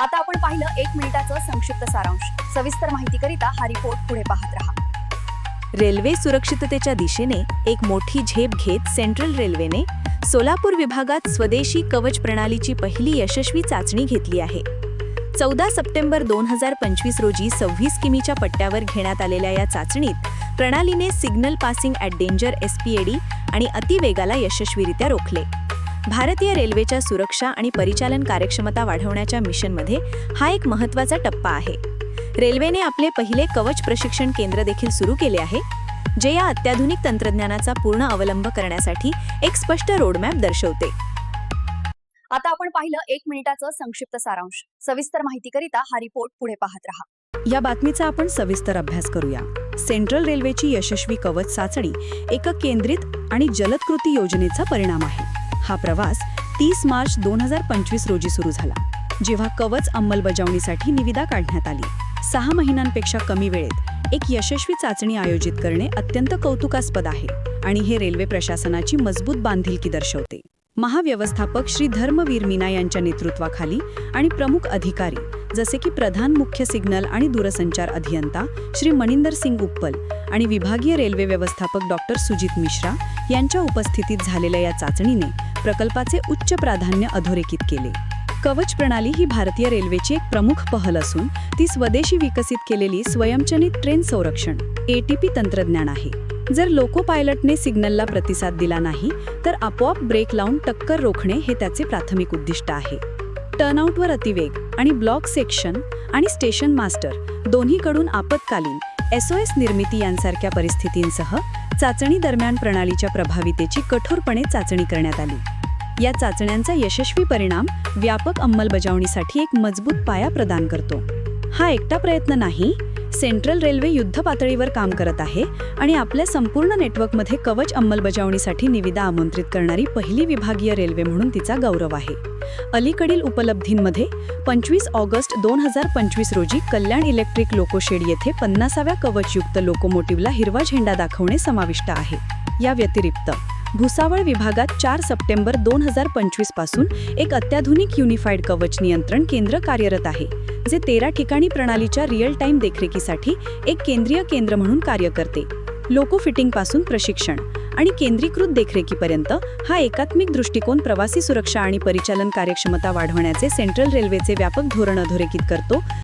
आता आपण पाहिलं एक मिनिटाचं संक्षिप्त सारांश. सविस्तर माहितीकरिता हा रिपोर्ट पुढे पाहत राहा. रेल्वे सुरक्षिततेच्या दिशेने एक मोठी झेप घेत सेंट्रल रेल्वेने सोलापूर विभागात स्वदेशी कवच प्रणालीची पहिली यशस्वी चाचणी घेतली आहे. चौदा सप्टेंबर दोन हजार पंचवीस रोजी सव्वीस किमीच्या पट्ट्यावर घेण्यात आलेल्या या चाचणीत प्रणालीने signal passing at danger S P A D आणि अतिवेगाला यशस्वीरित्या रोखले. भारतीय रेल्वेच्या सुरक्षा आणि परिचालन कार्यक्षमता वाढवण्याच्या मिशनमध्ये हा एक महत्त्वाचा टप्पा आहे. रेल्वेने आपले पहिले कवच प्रशिक्षण केंद्र देखील सुरू केले आहे जे या अत्याधुनिक तंत्रज्ञानाचा पूर्ण अवलंब करण्यासाठी एक स्पष्ट रोडमॅप दर्शवते. आता आपण पाहिलं एक मिनिटाचं संक्षिप्त सारांश. सविस्तर माहितीकरिता हा रिपोर्ट पुढे पाहत रहा. या बातमीचा आपण सविस्तर अभ्यास करूया. सेंट्रल रेल्वेची यशस्वी कवच चाचणी एका केंद्रित आणि जलद कृती योजनेचा परिणाम आहे. हा प्रवास तीस मार्च दोन हजार पंचवीस रोजी सुरू झाला जेव्हा कवच अंमलबजावणीसाठी निविदा काढण्यात आली. सहा महिन्यांपेक्षा कमी वेळेत एक यशस्वी चाचणी आयोजित करणे अत्यंत कौतुकास्पद आहे आणि हे रेल्वे प्रशासनाची मजबूत बांधिलकी दर्शवते. महाव्यवस्थापक श्री धर्मवीर मीना यांच्या नेतृत्वाखाली आणि प्रमुख अधिकारी जसे की प्रधान मुख्य सिग्नल आणि दूरसंचार अभियंता श्री मनिंदर सिंग उप्पल आणि विभागीय रेल्वे व्यवस्थापक डॉक्टर सुजित मिश्रा यांच्या उपस्थितीत झालेल्या या चाचणीने प्रकल्पाचे उच्च प्राधान्य अधोरेखित केले. कवच प्रणाली ही भारतीय रेल्वेची एक प्रमुख पहल असून ती स्वदेशी विकसित केलेली स्वयंचलित ट्रेन संरक्षण एटीपी तंत्रज्ञान आहे. जर लोको पायलटने सिग्नलला प्रतिसाद दिला नाही तर आपोआप ब्रेक लावून टक्कर रोखणे हे त्याचे प्राथमिक उद्दिष्ट आहे. टर्नआउटवर अतिवेग आणि ब्लॉक सेक्शन आणि स्टेशन मास्टर दोन्हीकडून आपत्कालीन एसओएस निर्मिती यांसारख्या परिस्थितींसह चाचणी दरम्यान प्रणालीच्या प्रभावितेची कठोरपणे चाचणी करण्यात आली. या चाचण्यांचा यशस्वी परिणाम व्यापक अंमलबजावणीसाठी एक मजबूत पाया प्रदान करतो. हा एकटा प्रयत्न नाही सेंट्रल रेल्वे युद्ध पातळीवर काम करत आहे आणि आपल्या संपूर्ण नेटवर्कमध्ये कवच अंमलबजावणीसाठी निविदा आमंत्रित करणारी पहिली विभागीय रेल्वे म्हणून तिचा गौरव आहे. अलीकडील उपलब्धींमध्ये पंचवीस ऑगस्ट दोन हजार पंचवीस रोजी कल्याण इलेक्ट्रिक लोकोशेड येथे पन्नासाव्या कवचयुक्त लोकोमोटिव्हला हिरवा झेंडा दाखवणे समाविष्ट आहे. या व्यतिरिक्त भुसावळ विभागात चार सप्टेंबर दोन हजार पंचवीसपासून एक अत्याधुनिक युनिफाईड कवच नियंत्रण केंद्र कार्यरत आहे. जे तेरा ठिकाणी प्रणालीच्या रिअल टाइम देखरेखीसाठी एक केंद्रीय केंद्र म्हणून कार्य करते. लोको फिटिंगपासून प्रशिक्षण आणि केंद्रीकृत देखरेखीपर्यंत हा एकात्मिक दृष्टिकोन प्रवासी सुरक्षा आणि परिचालन कार्यक्षमता वाढवण्याचे सेंट्रल रेल्वेचे व्यापक धोरण अधोरेखित करतो.